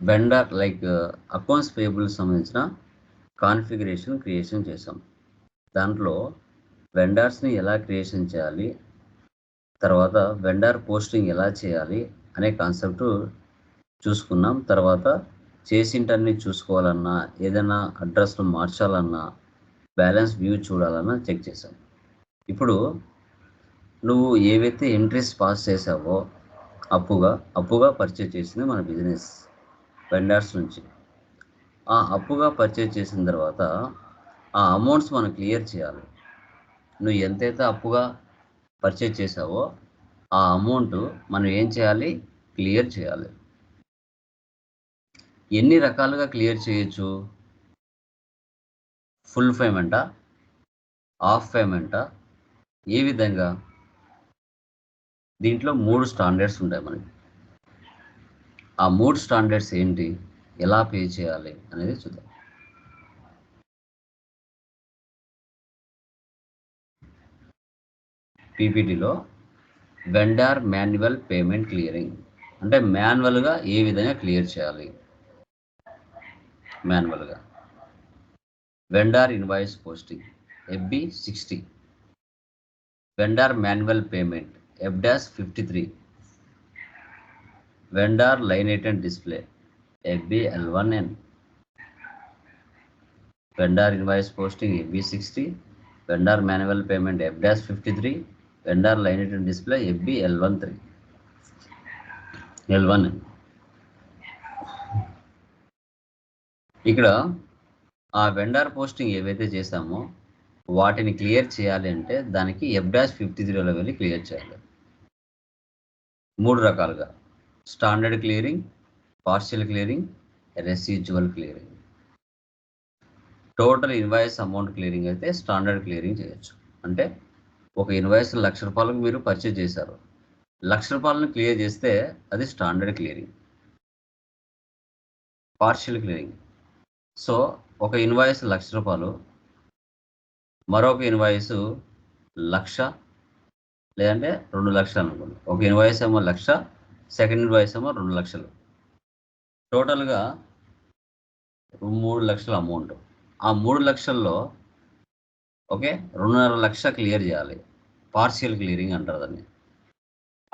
Vendor like accounts payable సంబంధించిన configuration creation చేసాం దాంట్లో వెండర్స్ని ఎలా క్రియేషన్ చేయాలి తర్వాత వెండర్ పోస్టింగ్ ఎలా చేయాలి అనే కాన్సెప్ట్ చూసుకున్నాం. తర్వాత చేసింటన్ని చూసుకోవాలన్నా ఏదైనా అడ్రస్ను మార్చాలన్నా బ్యాలెన్స్ వ్యూ చూడాలన్నా చెక్ చేసాం ఇప్పుడు నువ్వు ఏవైతే ఎంట్రీస్ పాస్ చేసావో అప్పుగా అప్పుగా పర్చేజ్ చేసింది మన బిజినెస్ వెండర్స్ నుంచి. ఆ అప్పుగా పర్చేజ్ చేసిన తర్వాత ఆ అమౌంట్స్ మనం క్లియర్ చేయాలి. నువ్వు ఎంతైతే అప్పుగా పర్చేజ్ చేసావో ఆ అమౌంట్ మనం ఏం చేయాలి? క్లియర్ చేయాలి. ఎన్ని రకాలుగా క్లియర్ చేయొచ్చు? ఫుల్ పేమెంటా హాఫ్ పేమెంటా ఏ విధంగా? దీంట్లో మూడు స్టాండర్డ్స్ ఉంటాయి మనకి. ఆ మూడు స్టాండర్డ్స్ ఏంటి? ఎలా పే చేయాలి అనేది చూద్దాం. పీపీటీలో వెండార్ మాన్యువల్ పేమెంట్ క్లియరింగ్. అంటే మాన్యువల్గా ఏ విధంగా క్లియర్ చేయాలి? మాన్యువల్గా. Vendor invoice posting FB sixty. Vendor manual payment F F dash fifty three vendor line item display FB L one N vendor invoice vendor line item display L one N vendor invoice posting FB sixty vendor manual payment F dash fifty three vendor line item display FB L one three L one ఇక్కడ ఆ vendor posting ఏవైతే చేసామో వాటిని clear చేయాలి అంటే దానికి F dash fifty త్రీలో వెళ్ళి క్లియర్ చేయాలి. మూడు రకాలుగా. Standard clearing partial clearing residual clearing. Total invoice amount clearing అయితే స్టాండర్డ్ క్లియరింగ్ చేయొచ్చు. అంటే ఒక ఇన్వాయిస్ లక్ష రూపాయలకు మీరు పర్చేజ్ చేశారు. లక్ష రూపాయలను క్లియర్ చేస్తే అది standard clearing. Partial clearing. So ఒక ఇన్వాయిస్ లక్ష రూపాయలు మరొక ఇన్వాయిస్ లక్ష లేదంటే రెండు లక్షలు అనుకోండి. ఒక ఇన్వాయిస్ ఏమో లక్ష సెకండ్ ఇన్వాయిస్ ఏమో రెండు లక్షలు. టోటల్గా మూడు లక్షల అమౌంట్. ఆ మూడు లక్షల్లో ఓకే రెండున్నర లక్ష క్లియర్ చేయాలి. పార్షియల్ క్లియరింగ్ అంటారు దాన్ని.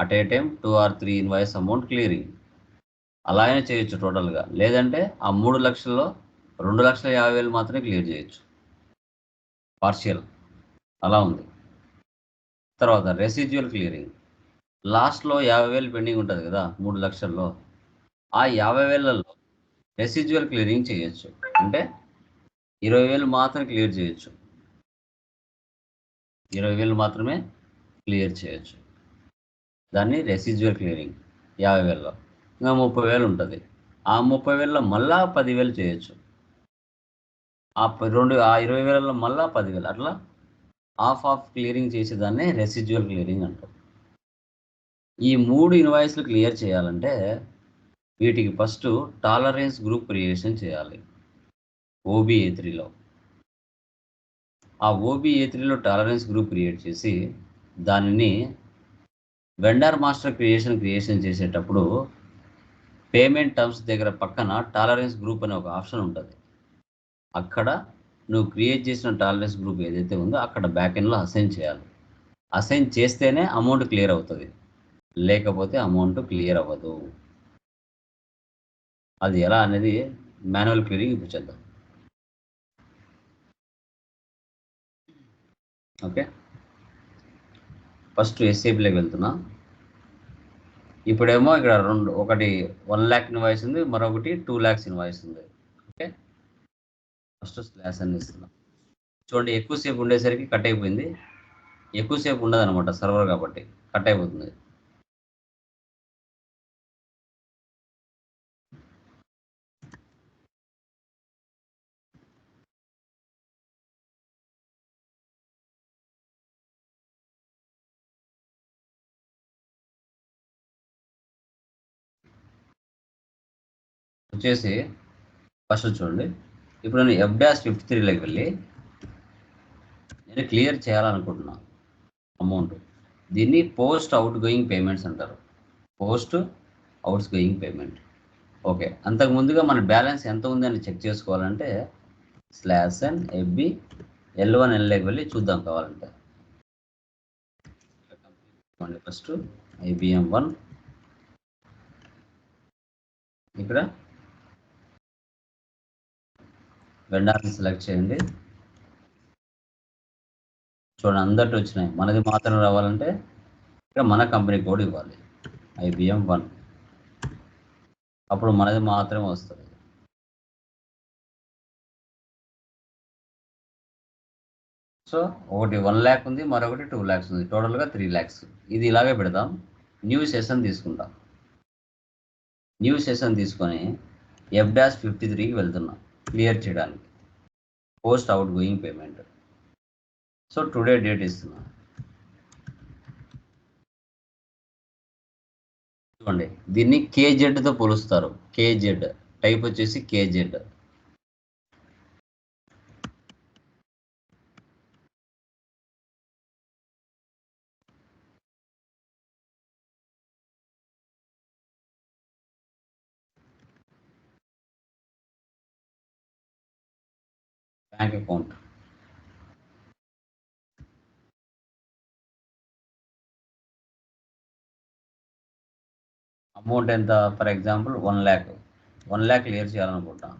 At a time two or three invoice amount clearing. అలాగే చేయొచ్చు టోటల్గా. లేదంటే ఆ మూడు లక్షల్లో రెండు లక్షల యాభై వేలు మాత్రమే క్లియర్ చేయొచ్చు. పార్షియల్. అలా ఉంది. తర్వాత రెసిడ్యువల్ క్లియరింగ్. లాస్ట్లో యాభై వేలు పెండింగ్ ఉంటుంది కదా మూడు లక్షల్లో. ఆ యాభై వేలలో రెసిడ్యువల్ క్లియరింగ్ చేయొచ్చు. అంటే ఇరవై వేలు మాత్రం క్లియర్ చేయొచ్చు. ఇరవై వేలు మాత్రమే క్లియర్ చేయొచ్చు. దాన్ని రెసిడ్యువల్ క్లియరింగ్ యాభై వేలలో. ఇంకా ముప్పై వేలు ఉంటుంది. ఆ ముప్పై వేలలో మళ్ళా పదివేలు చేయొచ్చు. ఆ ప- రెండు ఆ ఇరవై వేలలో మళ్ళా పదివేలు అట్లా హాఫ్ ఆఫ్ క్లియరింగ్ చేసేదాన్ని రెసిడ్యువల్ క్లియరింగ్ అంటారు. ఈ మూడు ఇన్వాయిస్లు క్లియర్ చేయాలంటే వీటికి ఫస్ట్ టాలరెన్స్ గ్రూప్ క్రియేషన్ చేయాలి. ఓబిఏ త్రీలో ఆ ఓబిఏ త్రీలో టాలరెన్స్ గ్రూప్ క్రియేట్ చేసి దానిని వెండర్ మాస్టర్ క్రియేషన్ క్రియేషన్ చేసేటప్పుడు పేమెంట్ టర్మ్స్ దగ్గర పక్కన టాలరెన్స్ గ్రూప్ అనే ఒక ఆప్షన్ ఉంటుంది. అక్కడ నువ్వు క్రియేట్ చేసిన టాలరెన్స్ గ్రూప్ ఏదైతే ఉందో అక్కడ బ్యాక్ ఎండ్లో అసైన్ చేయాలి. అసైన్ చేస్తేనే అమౌంట్ క్లియర్ అవుతుంది. లేకపోతే అమౌంట్ క్లియర్ అవ్వదు. అది ఎలా అనేది మాన్యువల్ క్లియరింగ్ ఇప్పుడు చేద్దాం. ఓకే. ఫస్ట్ ఎస్ఏపీలోకి వెళ్తున్నా. ఇప్పుడేమో ఇక్కడ రెండు ఒకటి వన్ ల్యాక్ ఇన్వాయిస్ ఉంది మరొకటి టూ ల్యాక్స్ ఇన్వాయిస్ ఉంది. ఓకే. ఫస్ట్ స్లాష్ అని ఇస్తున్నాం. చూడండి ఎక్కువసేపు ఉండేసరికి కట్ అయిపోయింది. ఎక్కువసేపు ఉండదు అనమాట సర్వర్ కాబట్టి కట్ అయిపోతుంది. వచ్చేసి ఫస్ట్ చూడండి. ఇప్పుడు నేను ఎఫ్ డాష్ ఫిఫ్టీ త్రీలోకి వెళ్ళి నేను క్లియర్ చేయాలనుకుంటున్నా అమౌంట్ దీన్ని పోస్ట్ అవుట్ గోయింగ్ పేమెంట్స్ అంటారు. Post outs going payment okay అంతకు ముందుగా మన బ్యాలెన్స్ ఎంత ఉందని చెక్ చేసుకోవాలంటే slash and FB L one ఎల్ఏకి వెళ్ళి చూద్దాం కావాలంటే. ఫస్ట్ ఐబిఎం వన్ ఇక్కడ వెండార్ని సెలెక్ట్ చేయండి. చూడండి అందరిటి వచ్చినాయి. మనది మాత్రం రావాలంటే ఇక్కడ మన కంపెనీ కోడ్ ఇవ్వాలి. ఐబిఎం వన్ అప్పుడు మనది మాత్రమే వస్తుంది. సో ఒకటి వన్ ల్యాక్ ఉంది మరొకటి టూ ల్యాక్స్ ఉంది. టోటల్గా త్రీ ల్యాక్స్ ఇది ఇలాగే పెడదాం. న్యూ సెషన్ తీసుకుంటాం న్యూ సెషన్ తీసుకొని ఎఫ్ డాష్ ఫిఫ్టీ త్రీకి వెళ్తున్నాం. క్లియర్ చేయడానికి. Post outgoing payment so today date ఇస్తున్నా చూడండి దీన్ని కేజెడ్తో పోలుస్తారు. కేజెడ్ టైప్ వచ్చేసి కేజెడ్ బ్యాంక్ అకౌంట్. అమౌంట్ ఎంత? For example one lakh. One lakh clear చేయాలనుకుంటాను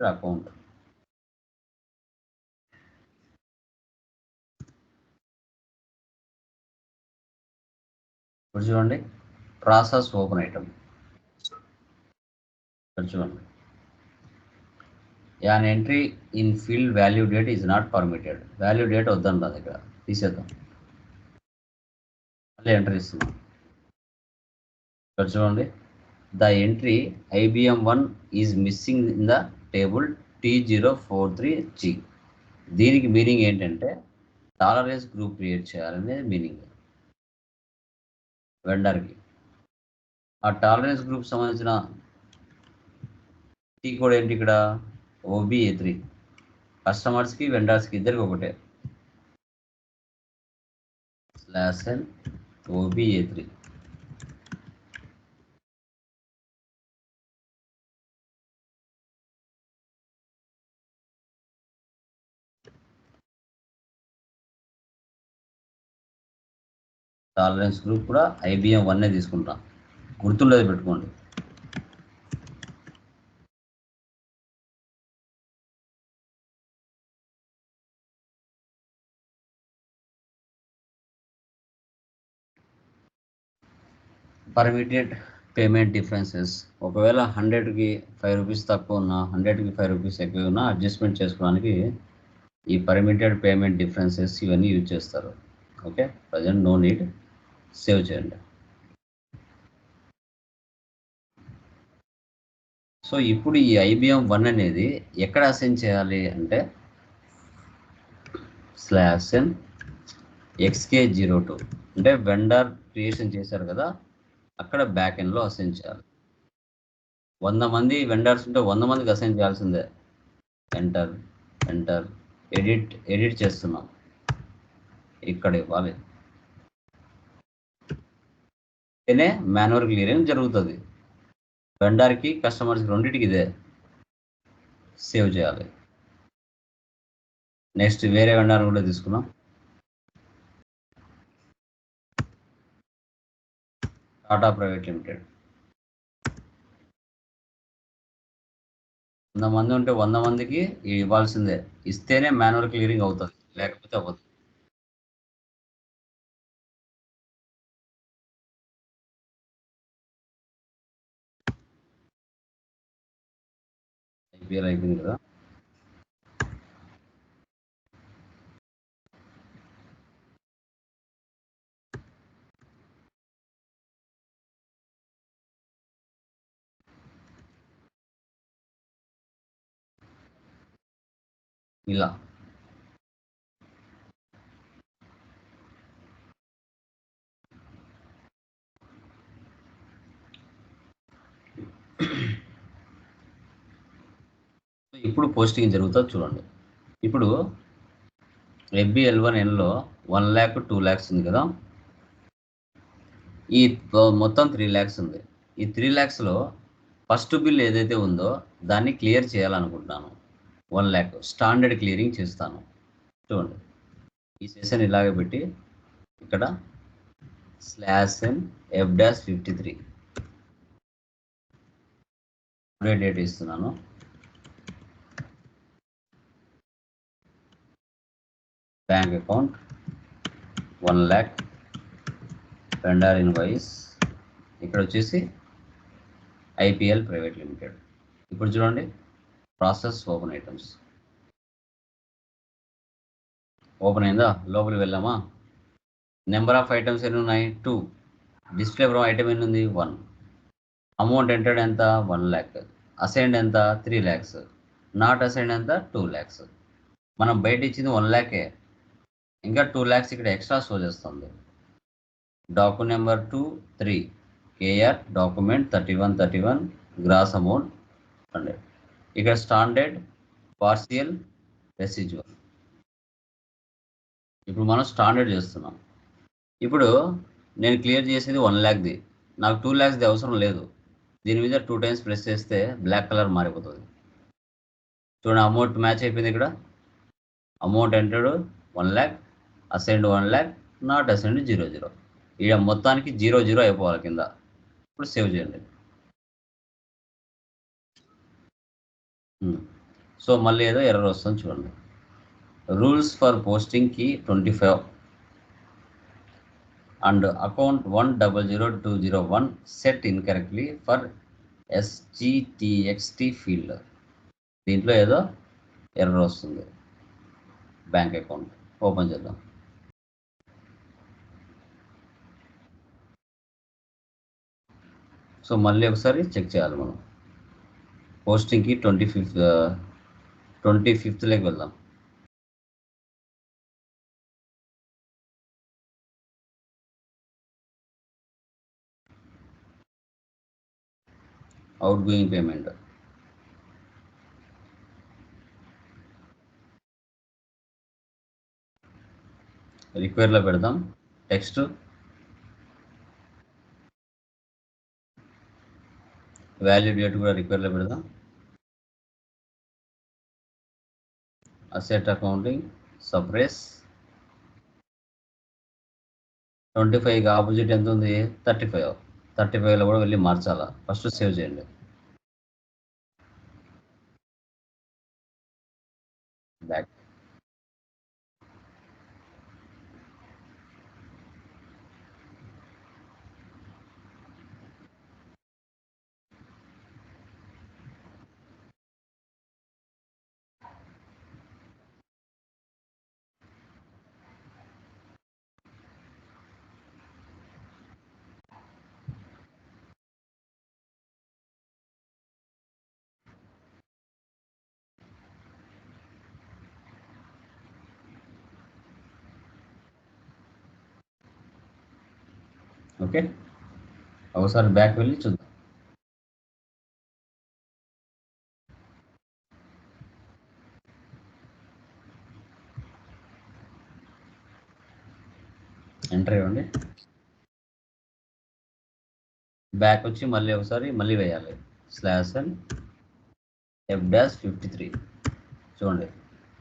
account. ఇప్పుడు చూడండి. Process open item. ఇక్కడ చూడండి. An entry in field value date is not permitted. Value date వద్దండి ఇక్కడ. తీసేద్దాం. మళ్ళీ ఎంట్రీ ఇస్తున్నాం. ఇక్కడ చూడండి. The entry IBM one is missing in the table T zero four three G. దీనికి మీనింగ్ ఏంటంటే టాలరెన్స్ గ్రూప్ క్రియేట్ చేయాలనేది మీనింగ్. వెండర్కి. ఆ టాలరెన్స్ గ్రూప్ సంబంధించిన టీ కోడ్ ఏంటి ఇక్కడ? OBA three. కస్టమర్స్కి వెండర్స్కి ఇద్దరికి ఒకటే. Slash N OBA three. Tolerance group కూడా ఐబిఎం వన్నే తీసుకుంటాం. గుర్తుండేది పెట్టుకోండి. పర్మిటెడ్ పేమెంట్ డిఫరెన్సెస్ ఒకవేళ హండ్రెడ్కి ఫైవ్ రూపీస్ తక్కువ ఉన్నా హండ్రెడ్కి ఫైవ్ రూపీస్ ఎక్కువ ఉన్నా అడ్జస్ట్మెంట్ చేసుకోవడానికి ఈ పర్మిటెడ్ పేమెంట్ డిఫరెన్సెస్ ఇవన్నీ యూజ్ చేస్తారు. Okay present no need save చేయండి. సో ఇప్పుడు ఈ ఐబిఎం వన్ అనేది ఎక్కడ అసైన్ చేయాలి అంటే slash N XK zero two అంటే వెండర్ క్రియేషన్ చేశారు కదా అక్కడ బ్యాక్ ఎండ్లో అసైన్ చేయాలి. వంద మంది వెండర్స్ ఉంటే వంద మందికి అసైన్ చేయాల్సిందే. ఎంటర్ ఎంటర్ ఎడిట్ ఎడిట్ చేస్తున్నాం. ఇక్కడ ఇవ్వాలి. అయితేనే మాన్యువల్ క్లియరింగ్ జరుగుతుంది. వెండర్కి కస్టమర్స్కి రెండింటికి ఇదే. సేవ్ చేయాలి. నెక్స్ట్ వేరే వెండర్ కూడా తీసుకున్నాం టాటా ప్రైవేట్ లిమిటెడ్ వంద మంది ఉంటే వంద మందికి ఇవ్వాల్సిందే. ఇస్తేనే మాన్యువల్ క్లియరింగ్ అవుతుంది. లేకపోతే అవ్వదు. ఐపీఎల్ అయిపోయింది కదా ఇలా ఎప్పుడు పోస్టింగ్ జరుగుతుందో చూడండి. ఇప్పుడు ఎఫ్బి ఎల్ వన్ ఎన్లో వన్ ల్యాక్ టూ ల్యాక్స్ ఉంది కదా. ఈ మొత్తం త్రీ ల్యాక్స్ ఉంది. ఈ త్రీ ల్యాక్స్లో ఫస్ట్ బిల్ ఏదైతే ఉందో దాన్ని క్లియర్ చేయాలనుకుంటున్నాను. వన్ ల్యాక్ స్టాండర్డ్ క్లియరింగ్ చేస్తాను. చూడండి. ఈ సెషన్ ఇలాగే పెట్టి ఇక్కడ slash N F dash fifty three date ఇస్తున్నాను. Bank account one lakh పెండార్ invoice. ఇక్కడ వచ్చేసి ఐపీఎల్ ప్రైవేట్ లిమిటెడ్. ఇప్పుడు చూడండి ప్రాసెస్ ఓపెన్ ఐటమ్స్. ఓపెన్ అయిందా? లోపలికి వెళ్ళామా? నెంబర్ ఆఫ్ ఐటమ్స్ ఎన్ని ఉన్నాయి? టూ. డిస్ప్లే ఫ్రమ్ ఐటమ్ ఎన్ని ఉంది? వన్. అమౌంట్ ఎంటర్డ్ ఎంత? వన్ ల్యాక్. అసైన్డ్ ఎంత? త్రీ ల్యాక్స్. నాట్ అసైన్డ్ ఎంత? టూ ల్యాక్స్. మనం బయట ఇచ్చింది వన్ ల్యాకే. ఇంకా టూ ల్యాక్స్ ఇక్కడ ఎక్స్ట్రా షో చేస్తుంది. Doc number two three KR document thirty one thirty one gross amount hundred. ఇక్కడ స్టాండర్డ్ పార్సియల్ రెసిజువల్ ఇప్పుడు మనం స్టాండర్డ్ చేస్తున్నాం. ఇప్పుడు నేను క్లియర్ చేసేది వన్ ల్యాక్ది నాకు టూ ల్యాక్స్ది అవసరం లేదు. దీని మీద టూ టైమ్స్ ప్రెస్ చేస్తే బ్లాక్ కలర్ మారిపోతుంది. చూడండి అమౌంట్ మ్యాచ్ అయిపోయింది ఇక్కడ. Amount entered one lakh assigned one lakh not assigned zero zero. ఇక మొత్తానికి జీరో జీరో అయిపోవాలి కింద. ఇప్పుడు సేవ్ చేయండి. సో మళ్ళీ ఏదో ఎర్రర్ వస్తుంది చూడండి. Rules for పోస్టింగ్కి twenty five. And account one double zero two zero one set incorrectly for SGTXT field. దీంట్లో ఏదో ఎర్రర్ వస్తుంది. Bank account. ఓపెన్ చేద్దాం. సో మళ్ళీ ఒకసారి చెక్ చేయాలి మనం. పోస్టింగ్కి ట్వంటీ ఫిఫ్త్ ట్వంటీ ఫిఫ్త్లోకి వెళ్దాం. Out going payment. రిక్వైర్లో పెడదాం. టెక్స్ట్ వాల్యూ డేట్ కూడా రిక్వైర్లో పెడదాం. అసెట్ అకౌంటింగ్ సప్రెస్ ట్వంటీ ఫైవ్కి ఆపోజిట్ ఎంత ఉంది? థర్టీ ఫైవ్ థర్టీ ఫైవ్లో కూడా వెళ్ళి మార్చాలా? ఫస్ట్ సేవ్ చేయండి. Back okay? ఒకసారి బ్యాక్ వెళ్ళి చూద్దాం. ఎంటర్ ఇవ్వండి. బ్యాక్ వచ్చి మళ్ళీ ఒకసారి మళ్ళీ వేయాలి. Slash N F dash fifty three. చూడండి.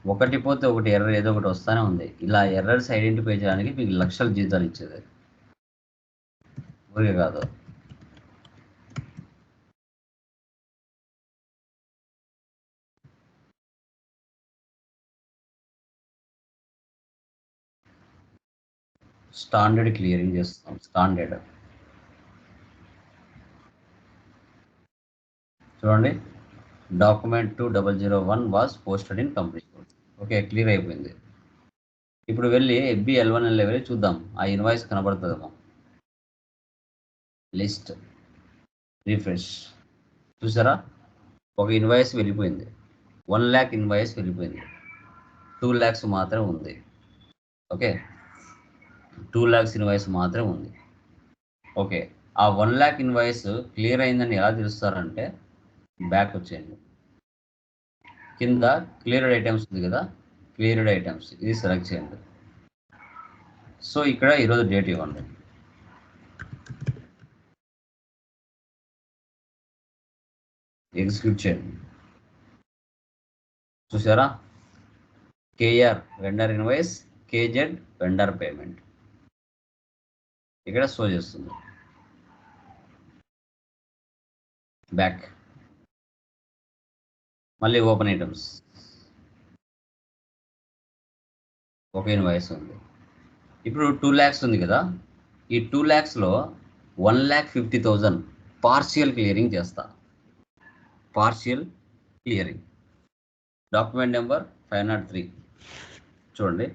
ఒకటి పోతే ఒకటి ఎర్రర్ ఏదో ఒకటి వస్తూనే ఉంది. ఇలా ఎర్రర్స్ ఐడెంటిఫై చేయడానికి మీకు లక్షల జీతాలు ఇచ్చేది. ఊరికే కాదు స్టాండర్డ్ క్లియరింగ్ చేస్తాం స్టాండర్డ్ చూడండి document two double zero one was posted in company okay clear అయిపోయింది. ఇప్పుడు వెళ్ళి ఎఫ్బి ఎల్వన్ ఎల్ వెళ్ళి చూద్దాం. ఆ ఇన్వాయిస్ కనబడుతుందేమో. List refresh. చూసారా? ఒక ఇన్వాయిస్ వెళ్ళిపోయింది. వన్ ల్యాక్ ఇన్వాయిస్ వెళ్ళిపోయింది. టూ ల్యాక్స్ మాత్రం ఉంది. ఓకే? టూ ల్యాక్స్ ఇన్వాయిస్ మాత్రం ఉంది. ఓకే? ఆ వన్ ల్యాక్ ఇన్వాయిస్ క్లియర్ అయిందని ఎలా తెలుస్తారంటే బ్యాక్ వచ్చేయండి. కింద క్లియర్డ్ ఐటమ్స్ ఉంది కదా? Cleared items. ఇది సెలెక్ట్ చేయండి. సో ఇక్కడ ఈరోజు డేట్ ఇవ్వండి. ఎగ్జిక్యూట్ చేయండి. చూసారా? KR vendor invoice KZ vendor payment. ఇక్కడ షో చేస్తుంది. బ్యాక్. మళ్ళీ ఓపెన్ ఐటమ్స్. ఒక ఇన్వాయిస్ ఉంది. ఇప్పుడు టూ ల్యాక్స్ ఉంది కదా? ఈ two ల్యాక్స్లో one lakh fifty thousand partial clearing చేస్తా. Partial clearing document number five not three చూడండి.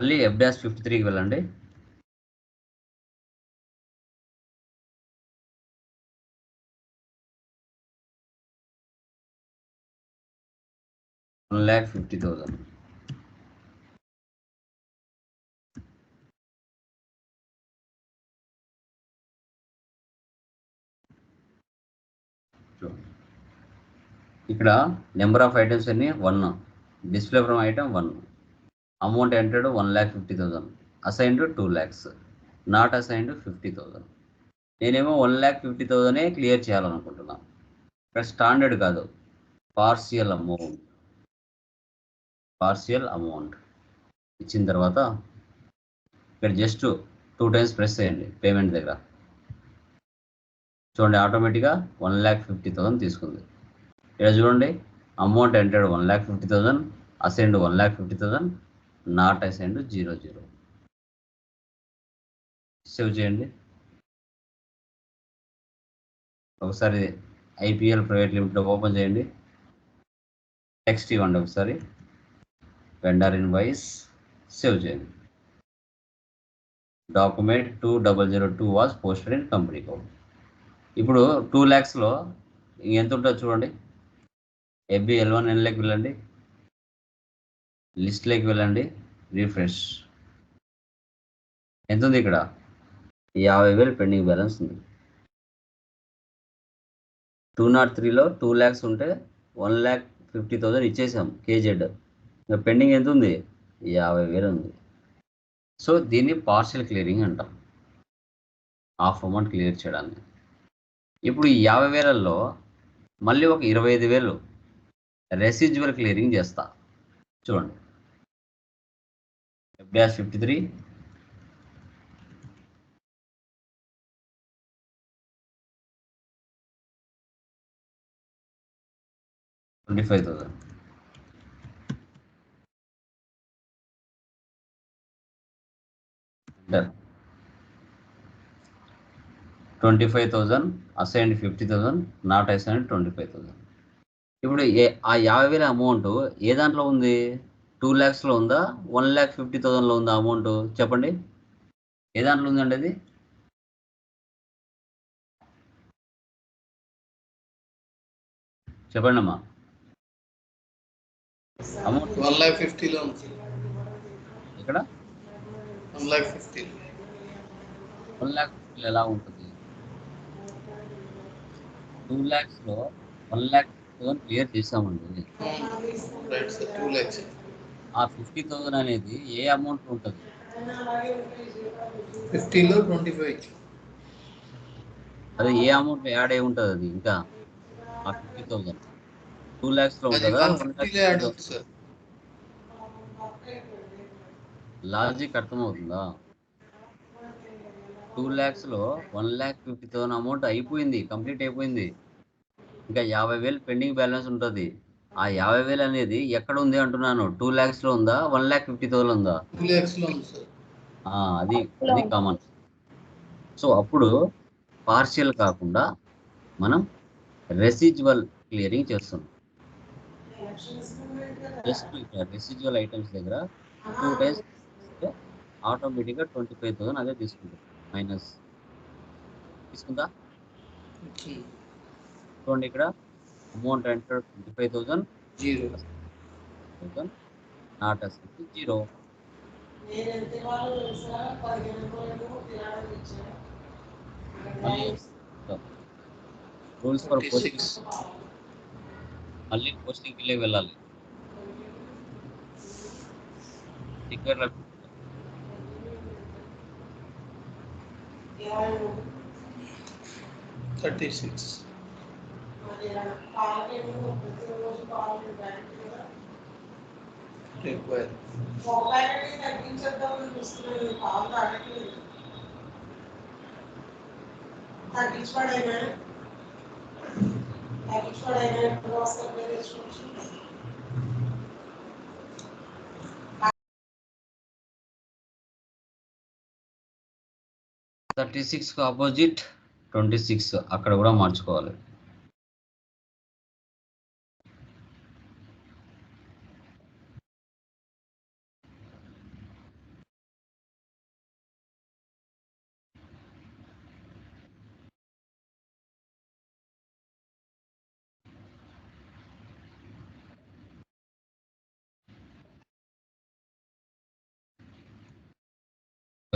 మళ్ళీ ఎఫ్ డాష్ ఫిఫ్టీ త్రీకి వెళ్ళండి. వన్ ల్యాక్ ఫిఫ్టీ థౌజండ్ ఇక్కడ నెంబర్ ఆఫ్ ఐటమ్స్ అన్ని one display from item one amount entered one lakh fifty thousand assigned two lakhs not assigned fifty thousand నేనేమో one lakh fifty థౌసండే clear చేయాలనుకుంటున్నాను ఇక్కడ స్టాండర్డ్ కాదు. Partial amount partial amount ఇచ్చిన తర్వాత ఇక్కడ జస్ట్ టూ టైమ్స్ ప్రెస్ చేయండి పేమెంట్ దగ్గర. చూడండి ఆటోమేటిక్గా వన్ ల్యాక్ ఫిఫ్టీ థౌసండ్ తీసుకుంది. ఇక్కడ చూడండి amount entered one lakh fifty thousand assigned one lakh fifty thousand not assigned zero zero save చేయండి. ఒకసారి ఐపీఎల్ ప్రైవేట్ లిమిటెడ్ ఓపెన్ చేయండి. టెక్స్ట్ ఇవ్వండి ఒకసారి. వెండర్ వైస్ సేవ్ చేయండి. Document two double zero two was posted in company code ఇప్పుడు two ల్యాక్స్లో ఎంత ఉంటుందో చూడండి. ఎఫ్బి ఎల్ వన్ ఎన్లోకి వెళ్ళండి. లిస్ట్లోకి వెళ్ళండి. రీఫ్రెష్ ఎంత ఉంది ఇక్కడ? యాభై వేలు పెండింగ్ బ్యాలెన్స్ ఉంది. టూ నాట్ త్రీలో టూ ల్యాక్స్ ఉంటే వన్ ల్యాక్ ఫిఫ్టీ థౌజండ్ ఇచ్చేసాం కేజెడ్ ఇంకా పెండింగ్ ఎంత ఉంది? యాభై వేలు ఉంది. సో దీన్ని పార్షియల్ క్లియరింగ్ అంటాం. హాఫ్ అమౌంట్ క్లియర్ చేయడాన్ని ఇప్పుడు ఈ యాభై వేలల్లో మళ్ళీ ఒక ఇరవై ఐదు వేలు రెసిజువల్ క్లియరింగ్ చేస్తా. చూడండి. F fifty three. Twenty five thousand. Done. Twenty five thousand assigned fifty thousand not assigned twenty five thousand ఇప్పుడు ఆ యాభై వేల అమౌంట్ ఏ దాంట్లో ఉంది? టూ ల్యాక్స్లో ఉందా? వన్ ల్యాక్ ఫిఫ్టీ థౌజండ్లో ఉందా అమౌంట్ చెప్పండి. ఏ దాంట్లో ఉందండి అది? చెప్పండి అమ్మా. అమౌంట్ వన్ ల్యాక్ ఫిఫ్టీలో ఉంది. ఇక్కడ one lakh fifty one lakh ఎలా ఉంటుంది? టూ ల్యాక్స్లో వన్ ల్యాక్ థౌసండ్ క్లియర్ చేసామండి ల్యాక్స్ ఆ ఫిఫ్టీ థౌసండ్ అనేది ఏ అమౌంట్ ఉంటుంది? ఫిఫ్టీలో ట్వంటీ ఫైవ్. అది ఏ అమౌంట్ యాడ్ అయి ఉంటుంది అది ఇంకా? ఆ ఫిఫ్టీ థౌసండ్. టూ ల్యాక్స్లో అది ఉంటుందా? వన్ వన్ ఫిఫ్టీలో యాడ్ ల్యాక్ అవుతుంది సార్. లాజిక్ అర్థమవుతుందా? Two ల్యాక్స్లో one lakh fifty thousand amount అయిపోయింది కంప్లీట్ అయిపోయింది. ఇంకా యాభై వేలు పెండింగ్ బ్యాలెన్స్ ఉంటుంది. ఆ యాభై వేలు అనేది ఎక్కడ ఉంది అంటున్నాను? టూ ల్యాక్స్లో ఉందా? వన్ ల్యాక్ ఫిఫ్టీ థౌసండ్ ఉందా? అది అది కామన్. సో అప్పుడు పార్షియల్ కాకుండా మనం రెసిజువల్ క్లియరింగ్ చేస్తున్నాం. జస్ట్ రెసిజువల్ ఐటమ్స్ దగ్గర టూ డేస్ ఆటోమేటిక్గా ట్వంటీ ఫైవ్ థౌసండ్ అదే తీసుకుంటుంది మైనస్ తీసుకుందా? చూడండి ఇక్కడ amount enter twenty five thousand zero thousand not అసలు zero rules for twenty posting six మళ్ళీ పోస్టింగ్కి వెళ్ళి వెళ్ళాలి ఇక్కడ థర్టీ సిక్స్ రిక్వైర్ తగ్గించుకోడైనా తగ్గించుకోడైనా ఎప్పుడు వస్తారు మీరు ఇన్స్ట్రక్షన్స్ థర్టీ సిక్స్కి ఆపోజిట్ ట్వంటీ సిక్స్ అక్కడ కూడా మార్చుకోవాలి.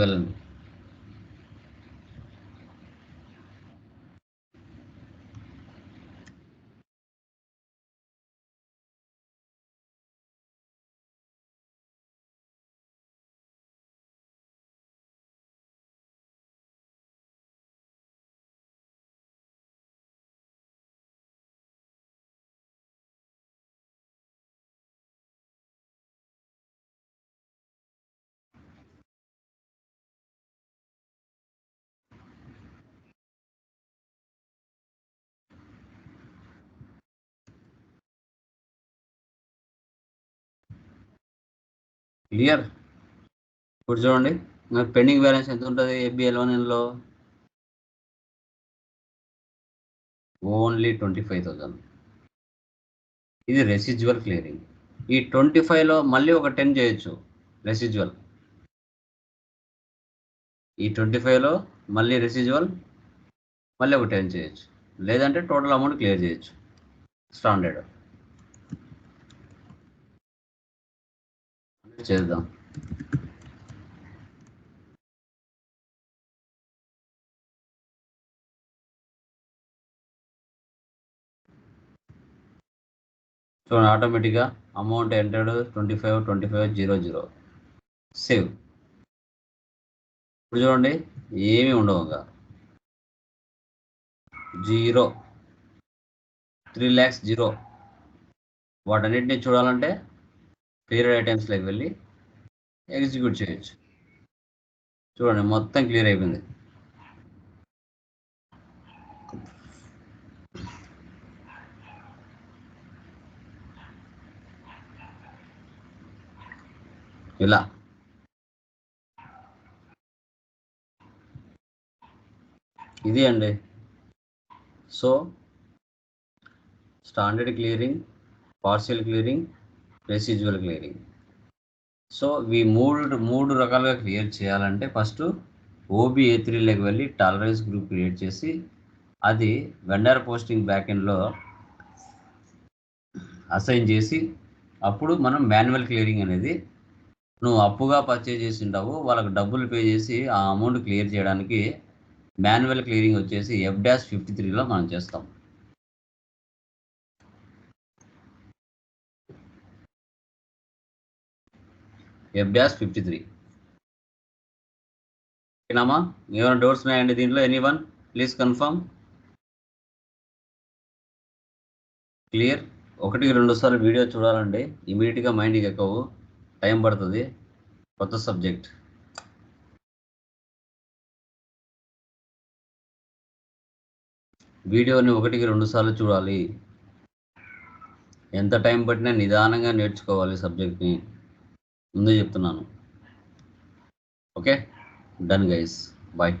వెళ్ళండి క్లియర్ ఇప్పుడు చూడండి. నాకు పెండింగ్ బ్యాలెన్స్ ఎంత ఉంటుంది? ఏబిఎల్ వన్లో ఓన్లీ ట్వంటీ ఫైవ్ థౌజండ్ ఇది రెసిజువల్ క్లియరింగ్ ఈ ట్వంటీ ఫైవ్లో మళ్ళీ ఒక టెన్ చేయొచ్చు. రెసిజువల్ ఈ ట్వంటీ ఫైవ్లో మళ్ళీ రెసిజువల్ మళ్ళీ ఒక టెన్ చేయొచ్చు. లేదంటే టోటల్ అమౌంట్ క్లియర్ చేయొచ్చు. స్టాండర్డ్ చేద్దాం. చూడండి ఆటోమేటిక్గా amount entered twenty five twenty five zero zero save ఇప్పుడు చూడండి ఏమీ ఉండవు ఇంకా. జీరో త్రీ ల్యాక్స్ జీరో వాటన్నిటిని చూడాలంటే క్లియర్ ఐటమ్స్లోకి వెళ్ళి ఎగ్జిక్యూట్ చేయొచ్చు. చూడండి మొత్తం క్లియర్ అయిపోయింది. ఇలా. ఇది అండి. So standard clearing partial clearing residual clearing so ఈ మూడు మూడు రకాలుగా క్లియర్ చేయాలంటే ఫస్ట్ ఓబీ ఏ త్రీలోకి వెళ్ళి టాలరెన్స్ గ్రూప్ క్రియేట్ చేసి అది వెండర్ పోస్టింగ్ బ్యాకెండ్లో అసైన్ చేసి అప్పుడు మనం మాన్యువల్ క్లియరింగ్ అనేది నువ్వు అప్పుగా పర్చేజ్ చేసి ఉండవు వాళ్ళకి డబ్బులు పే చేసి ఆ అమౌంట్ క్లియర్ చేయడానికి మాన్యువల్ క్లియరింగ్ వచ్చేసి ఎఫ్ డాష్ ఫిఫ్టీ త్రీలో మనం చేస్తాం. ఎఫ్ ఫిఫ్టీ త్రీ ఓకేనామా? ఏమైనా డౌట్స్ ఉన్నాయండి దీంట్లో? Any one please confirm clear ఒకటికి రెండు సార్లు వీడియో చూడాలండి. ఇమీడియట్గా మైండ్కి ఎక్కవు. టైం పడుతుంది. కొత్త సబ్జెక్ట్ వీడియోని ఒకటికి రెండు సార్లు చూడాలి. ఎంత టైం పట్టినా నిదానంగా నేర్చుకోవాలి సబ్జెక్ట్ని ముందే చెప్తున్నాను. ఓకే? Done guys bye